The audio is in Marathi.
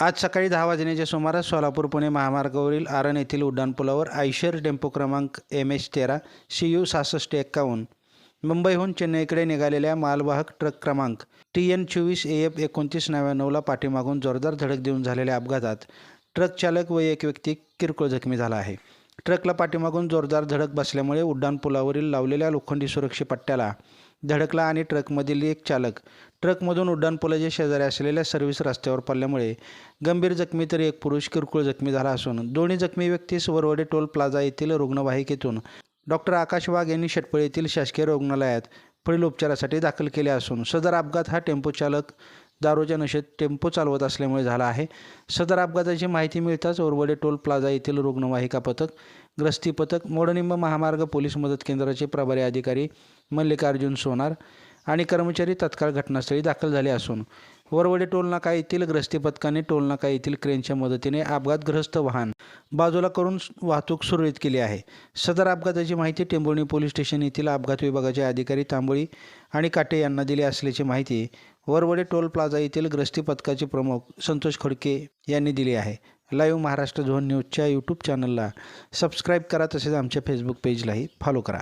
आज सकाळी दहा वाजण्याच्या सुमारास सोलापूर पुणे महामार्गावरील आरण येथील उड्डाणपुलावर आयशर टेम्पो क्रमांक एम एच तेरा सी यू सहासष्ट एक्कावन्न मुंबईहून चेन्नईकडे निघालेल्या मालवाहक ट्रक क्रमांक टी एन चोवीस ए एफ एकोणतीस नव्याण्णवला पाठीमागून जोरदार धडक देऊन झालेल्या अपघातात ट्रक चालक व एक व्यक्ती किरकोळ जखमी झाला आहे. ट्रकला पाठीमागून जोरदार धडक बसल्यामुळे उड्डाणपुलावरील लावलेल्या लोखंडी सुरक्षे पट्ट्याला धडकला आणि ट्रकमधील एक चालक. ट्रकमधून उड्डाणपुलाच्या शेजारी असलेल्या सर्व्हिस रस्त्यावर पडल्यामुळे गंभीर जखमी तर एक पुरुष किरकोळ जखमी झाला असून दोन्ही जखमी व्यक्तीस वरवडे टोल प्लाझा येथील रुग्णवाहिकेतून डॉक्टर आकाश वाघ यांनी शेटपळ येथील शासकीय रुग्णालयात पुढील उपचारासाठी दाखल केले असून सदर अपघात हा टेम्पो चालक दारूच्या नशेत टेम्पो चालवत असल्यामुळे झाला आहे. सदर अपघाताची माहिती मिळताच ओरवडे टोल प्लाझा येथील रुग्णवाहिका पथक ग्रस्ती पथक मोडनिंब महामार्ग पोलीस मदत केंद्राचे प्रभारी अधिकारी मल्लिकार्जुन सोनार आणि कर्मचारी तत्काळ घटनास्थळी दाखल झाले असून वरवडे टोलनाका येथील ग्रस्ती पथकाने टोलनाका येथील क्रेनच्या मदतीने अपघातग्रस्त वाहन बाजूला करून वाहतूक सुरळीत केली आहे. सदर अपघाताची माहिती टेंबोळणी पोलीस स्टेशन येथील अपघात विभागाचे अधिकारी तांबोळी आणि काटे यांना दिली असल्याची माहिती वरवडे टोल प्लाझा येथील ग्रस्ती पथकाचे प्रमुख संतोष खडके यांनी दिली आहे. लाईव्ह महाराष्ट्र झोन न्यूजच्या यूट्यूब चॅनलला सबस्क्राईब करा तसेच आमच्या फेसबुक पेजलाही फॉलो करा.